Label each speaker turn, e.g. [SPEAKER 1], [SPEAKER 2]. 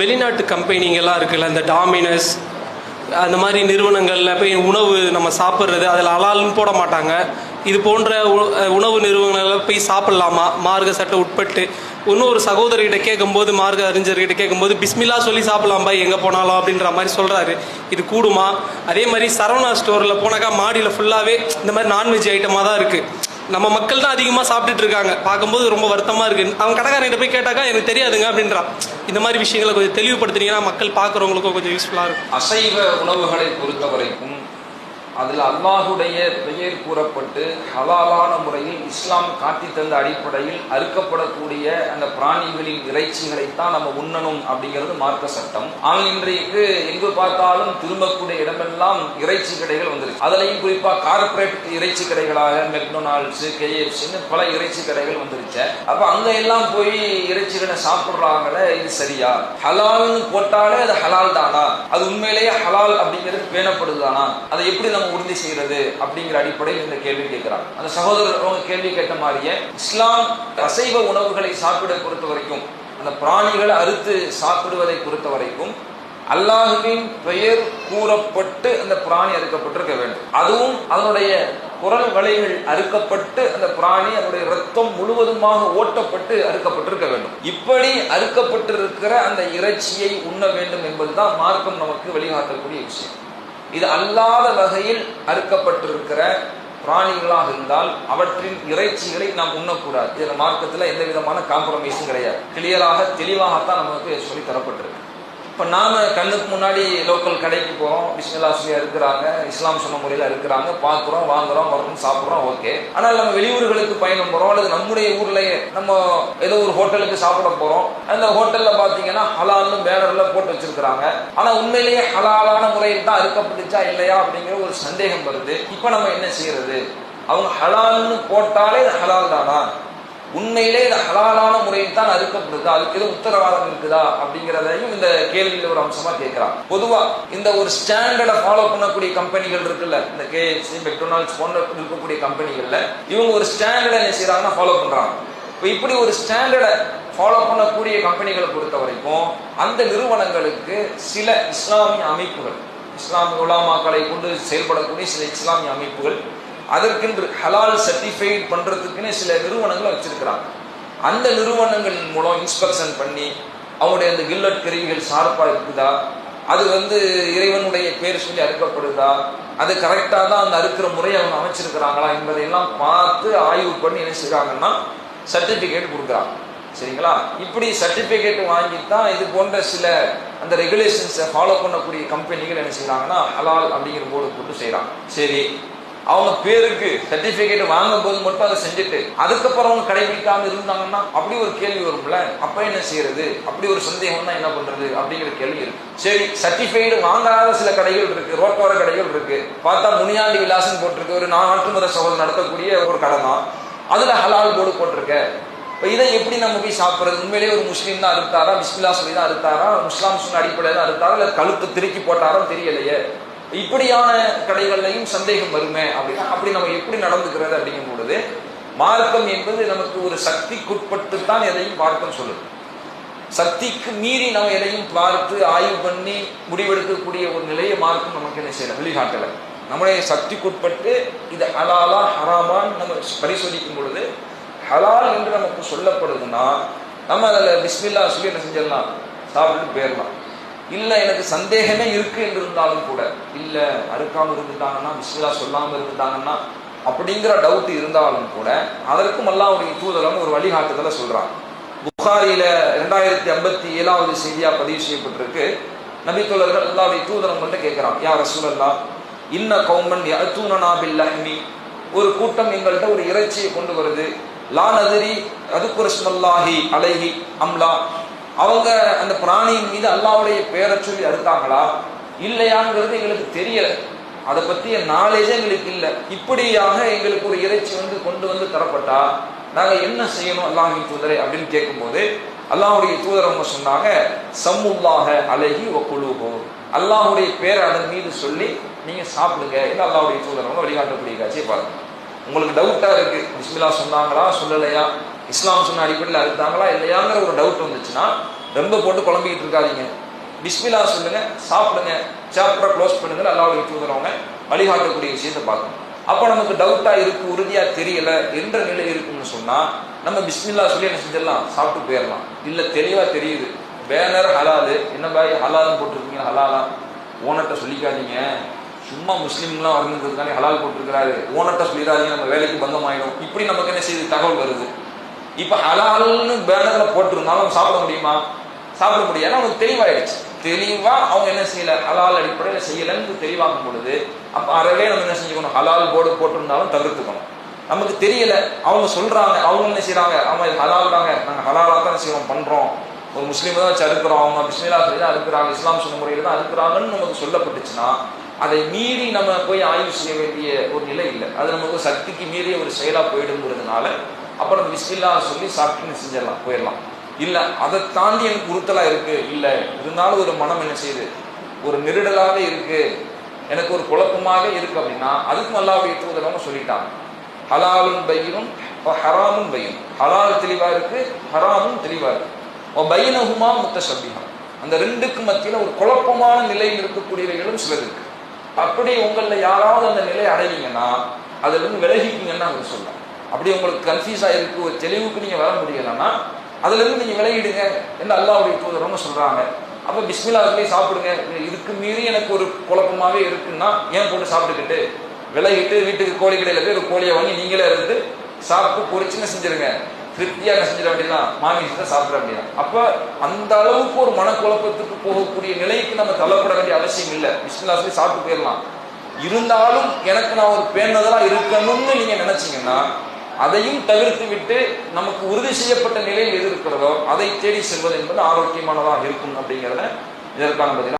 [SPEAKER 1] வெளிநாட்டு கம்பெனிங்கெல்லாம் இருக்குல்ல இந்த டாமினஸ் அந்த மாதிரி நிறுவனங்களில் போய் உணவு நம்ம சாப்பிட்றது அதில் அலால்னு போட மாட்டாங்க. இது போன்ற உணவு நிறுவனங்களில் போய் சாப்பிட்லாமா? மார்க்க சட்டை உட்பட்டு. இன்னொரு ஒரு சகோதரிகிட்ட கேட்கும்போது மார்க்க அறிஞர்கிட்ட கேட்கும்போது பிஸ்மில்லா சொல்லி சாப்பிடலாம் பாய் எங்கே போனாலும் அப்படின்ற மாதிரி சொல்கிறாரு இது கூடுமா? அதே மாதிரி சரவணா ஸ்டோரில் போனாக்கா மாடியில் ஃபுல்லாகவே இந்த மாதிரி நான்வெஜ் ஐட்டமாக தான் இருக்குது நம்ம மக்கள் தான் அதிகமாக சாப்பிட்டுட்டு இருக்காங்க. பார்க்கும்போது ரொம்ப வருத்தமாக இருக்கு. அவன் கடைக்காரன்கிட்ட போய் கேட்டாக்கா எனக்கு தெரியாதுங்க அப்படின்றான் இந்த மாதிரி விஷயங்களை கொஞ்சம் தெளிவுபடுத்துனீங்கன்னா மக்கள் பார்க்குறவங்களுக்கும் கொஞ்சம் யூஸ்ஃபுல்லாக இருக்கும்.
[SPEAKER 2] அசைவ உணவுகளை பொறுத்த வரைக்கும் அதில் அல்லாஹுடைய பெயர் கூறப்பட்டு ஹலாலான முறையில் இஸ்லாம் காட்டி தந்த அடிப்படையில் அறுக்கப்படக்கூடிய அந்த பிராணிகளின் இறைச்சிகளைத்தான் நம்ம உண்ணணும் அப்படிங்கிறது மார்க்க சட்டம். ஆனால் இன்றைக்கு எங்கு பார்த்தாலும் திரும்பக்கூடிய இடமெல்லாம் இறைச்சி கடைகள் வந்துருக்கு. அதுலயும் குறிப்பா கார்ப்பரேட் இறைச்சி கடைகளாக மெக்டொனால்ட்ஸ் கேஎஃப்சின்னு பல இறைச்சி கடைகள் வந்துருச்சு. அப்ப அங்க எல்லாம் போய் இறைச்சிகளை சாப்பிடுறாங்களே இது சரியா? ஹலால்னு போட்டாலே அது ஹலால் தானா? அது உண்மையிலேயே ஹலால் அப்படிங்கிறது பேணப்படுதானா அதை எப்படி நம்ம உறுதி செய்யறது அப்படிங்கிற அடிப்படையில் இந்த கேள்வி கேட்கிறாங்க. அந்த சகோதரர் அவங்க கேள்வி கேட்ட மாதிரியே இஸ்லாம் அசைவ உணவுகளை சாப்பிட பொறுத்த வரைக்கும் அந்த பிராணிகளை அறுத்து சாப்பிடுவதை பொறுத்த வரைக்கும் அல்லாஹுவின் பெயர் கூறப்பட்டு அந்த பிராணி அறுக்கப்பட்டிருக்க வேண்டும். அதுவும் அதனுடைய குரல் வலைகள் அறுக்கப்பட்டு அந்த பிராணி அதனுடைய ரத்தம் முழுவதுமாக ஓட்டப்பட்டு அறுக்கப்பட்டிருக்க வேண்டும். இப்படி அறுக்கப்பட்டிருக்கிற அந்த இறைச்சியை உண்ண வேண்டும் என்பதுதான் மார்க்கம் நமக்கு வழிகாட்டக்கூடிய விஷயம். இது அல்லாத வகையில் அறுக்கப்பட்டிருக்கிற பிராணிகளாக இருந்தால் அவற்றின் இறைச்சிகளை நாம் உண்ணக்கூடாது. இதில் மார்க்கத்தில் எந்த விதமான காம்ப்ரமைஸும் கிடையாது. கிளியராக தெளிவாகத்தான் நமக்கு சொல்லி தரப்பட்டிருக்கு. இப்போ நாம கண்ணுக்கு முன்னாடி லோக்கல் கடைக்கு போகிறோம் பிஸ்மில்லா இருக்கிறாங்க. இஸ்லாம் சொன்ன முறையில் இருக்கிறாங்க. பார்க்குறோம் வாங்குறோம் வரணும் சாப்பிட்றோம் ஓகே ஆனால் நம்ம வெளியூர்களுக்கு பயணம் போகிறோம் அல்லது நம்முடைய ஊர்லேயே நம்ம ஏதோ ஒரு ஹோட்டலுக்கு சாப்பிட போகிறோம் அந்த ஹோட்டலில் பார்த்தீங்கன்னா ஹலால்னு பேனரில் போட்டு வச்சிருக்கிறாங்க. ஆனால் உண்மையிலேயே ஹலாலான முறையில் தான் அறுக்கப்பட்டுச்சா இல்லையா அப்படிங்கிற ஒரு சந்தேகம் வருது. இப்போ நம்ம என்ன செய்யறது? அவங்க ஹலால்னு போட்டாலே இது ஹலால் தானா? உண்மையிலே இது ஹலாலான முறையில் தான் அதுக்கு எதுவும் உத்தரவாதம் இருக்குதா அப்படிங்கிறதையும் இந்த கேள்வியில் ஒரு அம்சமா கேட்கிறான். பொதுவா இந்த ஒரு ஸ்டாண்டர்டை ஃபாலோ பண்ணக்கூடிய கம்பெனிகள் இருக்குல்ல இந்த கேஎஃப்சி மெக்டொனால்ட்ஸ் போன்ற இருக்கக்கூடிய கம்பெனிகள்ல இவங்க ஒரு ஸ்டாண்டர்டை என்ன செய்யறாங்கன்னா ஃபாலோ பண்றாங்க. இப்போ இப்படி ஒரு ஸ்டாண்டர்டை ஃபாலோ பண்ணக்கூடிய கம்பெனிகளை பொறுத்த வரைக்கும் அந்த நிறுவனங்களுக்கு சில இஸ்லாமிய அமைப்புகள் இஸ்லாமிய உலாமாக்களை கொண்டு செயல்படக்கூடிய சில இஸ்லாமிய அமைப்புகள் அதற்கென்று ஹலால் சர்டிஃபைட் பண்றதுக்குன்னு சில நிறுவனங்களை வச்சிருக்கிறாங்க. அந்த நிறுவனங்களின் மூலம் இன்ஸ்பெக்ஷன் பண்ணி அவங்களுடைய அந்த கில்லட் கருவிகள் ஷார்ப்பா இருக்குதா அது வந்து இறைவனுடைய பேர் சொல்லி அறுக்கப்படுதா? அது கரெக்டாக தான் அந்த அறுக்கிற முறையை அவங்க அமைச்சிருக்கிறாங்களா என்பதையெல்லாம் பார்த்து ஆய்வு பண்ணி என்ன செய்கிறாங்கன்னா சர்டிஃபிகேட் கொடுக்குறாங்க. சரிங்களா? இப்படி சர்டிஃபிகேட் வாங்கி தான் இது போன்ற சில அந்த ரெகுலேஷன்ஸை ஃபாலோ பண்ணக்கூடிய கம்பெனிகள் என்ன செய்கிறாங்கன்னா ஹலால் அப்படிங்கிற போர்டு போட்டு செய்கிறாங்க சரி அவங்க பேருக்கு சர்டிபிகேட் வாங்கும் போது மட்டும் அதை செஞ்சுட்டு அதுக்கப்புறம் அவங்க கடைபிடிக்காம இருந்தாங்கன்னா அப்படி ஒரு கேள்வி வரும்ல. அப்ப என்ன செய்யறது? அப்படி ஒரு சந்தேகம்னா என்ன பண்றது? அப்படிங்கிற கேள்வி இருக்கு. சரி சர்டிஃபைடு வாங்காத சில கடைகள் இருக்கு ரோட்டோர கடைகள் இருக்கு. பார்த்தா முனியாண்டி விலாசம் போட்டிருக்கு. ஒரு நாட்டு மத சோதனை நடத்தக்கூடிய ஒரு கடை தான் அதுல ஹலால் போர்டு போட்டிருக்க. இப்போ இதை எப்படி நம்ம போய் சாப்பிட்றது? உண்மையிலேயே ஒரு முஸ்லீம் தான் அறுத்தாரா? பிஸ்மில்லா சொல்லி தான் அறுத்தாரா? முஸ்லாம் சொன்ன அடிப்படையில் தான் அறுத்தாரா? இல்லை கழுத்து திருக்கி போட்டாரோ தெரியலையே. இப்படியான கடைகள்லையும் சந்தேகம் வருமே அப்படின்னா அப்படி நம்ம எப்படி நடந்துக்கிறது அப்படிங்கும் பொழுது மார்க்கம் என்பது நமக்கு ஒரு சக்திக்குட்பட்டு தான் எதையும் மார்க்கம் சொல்லுது. சக்திக்கு மீறி நம்ம எதையும் பார்த்து ஆய்வு பண்ணி முடிவெடுக்கக்கூடிய ஒரு நிலையை மார்க்கம் நமக்கு என்ன செய்யல வழிகாட்டலை. நம்முடைய சக்திக்குட்பட்டு இது அலாலா ஹராமான்னு நம்ம பரிசோதிக்கும் பொழுது ஹலால் என்று நமக்கு சொல்லப்படுதுன்னா நம்ம அதில் பிஸ்மில்லா சொல்லி என்ன செஞ்சிடலாம்? சாப்பிட்டு போயிடலாம். இல்லை எனக்கு சந்தேகமே இருக்கு என்று இருந்தாலும் கூட. இல்லை அறுக்காமல் இருந்துட்டாங்கன்னா விஷயா சொல்லாமல் இருந்துட்டாங்கன்னா அப்படிங்கிற டவுட் இருந்தாலும் கூட அதற்கும் அல்லாவுடைய தூதரம் ஒரு வழிகாட்டுதலை சொல்றாங்க. புகாரியில ரெண்டாயிரத்தி ஐம்பத்தி ஏழாவது செய்தியா பதிவு செய்யப்பட்டிருக்கு. நபித்தோழர்கள் அல்லாவுடைய தூதரம் வந்து கேட்கிறான் யார் சூழல்லா இன்ன கௌமன் யஅதூனனா பில்லஹ்மி? ஒரு கூட்டம் எங்கள்கிட்ட ஒரு இறைச்சியை கொண்டு வருது. லா நதிரி அதுக்குரஸ்மல்லாஹி அலைஹி அம்லா. அவங்க அந்த பிராணியின் மீது அல்லாவுடைய பேரை சொல்லி அறுத்தாங்களா? இல்லையாங்கிறது எங்களுக்கு தெரியல. அதை பற்றிய நாலேஜே எங்களுக்கு இல்லை. இப்படியாக எங்களுக்கு ஒரு இறைச்சி வந்து கொண்டு வந்து தரப்பட்டா நாங்கள் என்ன செய்யணும் அல்லாஹின் தூதரை அப்படின்னு கேட்கும்போது அல்லாஹுடைய தூதர் அவங்க சொன்னாங்க சம்முல்லாக அழகி ஒக்குழுகோ அல்லாஹுடைய பேரை அதன் மீது சொல்லி நீங்கள் சாப்பிடுங்க இல்லை அல்லாஹுடைய தூதர் அவங்க வழிகாட்டக்கூடிய காட்சியை பாருங்க. உங்களுக்கு டவுட்டாக இருக்குது பிஸ்மிலா சொன்னாங்களா சொல்லலையா? இஸ்லாம் சொன்ன அடிப்படையில் அறுத்தாங்களா இல்லையாங்கிற ஒரு டவுட் வந்துச்சுன்னா ரொம்ப போட்டு குழம்பிக்கிட்டு இருக்காதீங்க. பிஸ்மிலா சொல்லுங்க சாப்பிடுங்க சாப்டரை க்ளோஸ் பண்ணுங்க அல்லாவுடைய தூதரவங்க வழிகாட்டக்கூடிய விஷயத்தை பார்க்கணும். அப்போ நமக்கு டவுட்டா இருக்கு உறுதியா தெரியல என்ற நிலை இருக்குன்னு சொன்னா நம்ம பிஸ்மில்லா சொல்லி என்ன செஞ்சிடலாம்? சாப்பிட்டு போயிடலாம். இல்ல தெளிவா தெரியுது. பேனர் ஹலாலு. என்ன பாய் ஹலால்னு போட்டிருக்கீங்க ஹலாலா? ஓனர்கிட்ட சொல்லிக்காதீங்க. சும்மா முஸ்லீம்லாம் வரணுங்கிறதுக்காண்டி ஹலால் போட்டிருக்கிறாரு. ஓனர்கிட்ட சொல்லிடாதீங்க நம்ம வேலைக்கு பந்தம் ஆயிடும் இப்படி நமக்கு என்ன செய்யுது தகவல் வருது? இப்ப ஹலால்னு பேனர்ல போட்டிருந்தாலும் சாப்பிட முடியுமா? சாப்பிட முடியாது. அவனுக்கு தெளிவாயிடுச்சு. தெளிவா அவங்க என்ன செய்யல? ஹலால் அடிப்படையில் செய்யலன்னு தெளிவாகும் பொழுது அப்ப அறவே நம்ம என்ன செஞ்சுக்கணும்? ஹலால் போர்டு போட்டிருந்தாலும் தவிர்த்துக்கணும். நமக்கு தெரியல. அவங்க சொல்றாங்க. அவங்க என்ன செய்யறாங்க அவங்க ஹலால் தாங்க. நாங்க ஹலாலா தான் செய்வோம்? பண்றோம். ஒரு முஸ்லீம் தான் வச்சு அறுக்கிறோம். அவங்க பிஸ்மிலா சொல்லி தான் அறுக்கிறாங்க. இஸ்லாம் சொன்ன முறையில் தான் அறுக்கிறாங்கன்னு நமக்கு சொல்லப்பட்டுச்சுன்னா அதை மீறி நம்ம போய் ஆய்வு செய்ய வேண்டிய ஒரு நிலை இல்லை. அது நமக்கு சக்திக்கு மீறிய ஒரு செயலா போயிடுங்கிறதுனால அப்புறம் விசில்லா சொல்லி சாப்பிட்டு செஞ்சிடலாம் போயிடலாம். இல்லை அதை தாண்டி எனக்கு உறுத்தலாக இருக்கு. இல்லை இருந்தாலும் ஒரு மனம் என்ன செய்யுது? ஒரு நெருடலாக இருக்கு. எனக்கு ஒரு குழப்பமாக இருக்கு அப்படின்னா அதுக்கும் அல்லாவுடைய தூதரவங்க சொல்லிட்டாங்க. ஹலாலும் பையனும் ஹராமும் பையன் ஹலால் தெளிவாக இருக்கு ஹராமும் தெளிவாக இருக்கு. பையனகுமா முத்த சபிகம் அந்த ரெண்டுக்கு மத்தியில் ஒரு குழப்பமான நிலையில் இருக்கக்கூடியவைகளும் சிலர் இருக்கு. அப்படி உங்களில் யாராவது அந்த நிலை அடைவீங்கன்னா அதுலேருந்து இருந்து விலகிப்பீங்கன்னு அவர் சொல்லலாம் அப்படி உங்களுக்கு கன்ஃபியூஸ் ஆகிருக்கு ஒரு தெளிவுக்கு நீங்கள் வர முடியலைன்னா அதுலேருந்து நீங்கள் விளையிடுங்க என்ன என்று அல்லாவுடைய தூதரவங்க சொல்கிறாங்க அப்போ பிஸ்மில்லா சொல்லி சாப்பிடுங்க. இதுக்கு மீறி எனக்கு ஒரு குழப்பமாவே இருக்குன்னா ஏன் போட்டு சாப்பிட்டுக்கிட்டு? விலகிட்டு வீட்டுக்கு கோழி கடையில் போய் ஒரு கோழியை வாங்கி நீங்களே இருந்து சாப்பிட்டு பொறிச்சுன்னு செஞ்சிருங்க. திருப்தியாக செஞ்சிட வேண்டியதான் மாமி தான் சாப்பிட வேண்டியதான் அப்போ அந்த அளவுக்கு ஒரு மனக்குழப்பத்துக்கு போகக்கூடிய நிலைக்கு நம்ம தள்ளப்பட வேண்டிய அவசியம் இல்லை. பிஸ்மில்லா சொல்லி சாப்பிட்டு போயிடலாம். இருந்தாலும் எனக்கு நான் ஒரு பேனதெல்லாம் இருக்கணும்னு நீங்கள் நினச்சிங்கன்னா அதையும் தவிர்த்து விட்டு நமக்கு உறுதி செய்யப்பட்ட நிலையில் எது இருக்கிறதோ அதை தேடி செல்வது என்பது ஆரோக்கியமானதாக இருக்கும் அப்படிங்கிறத இதற்கான பதிலாக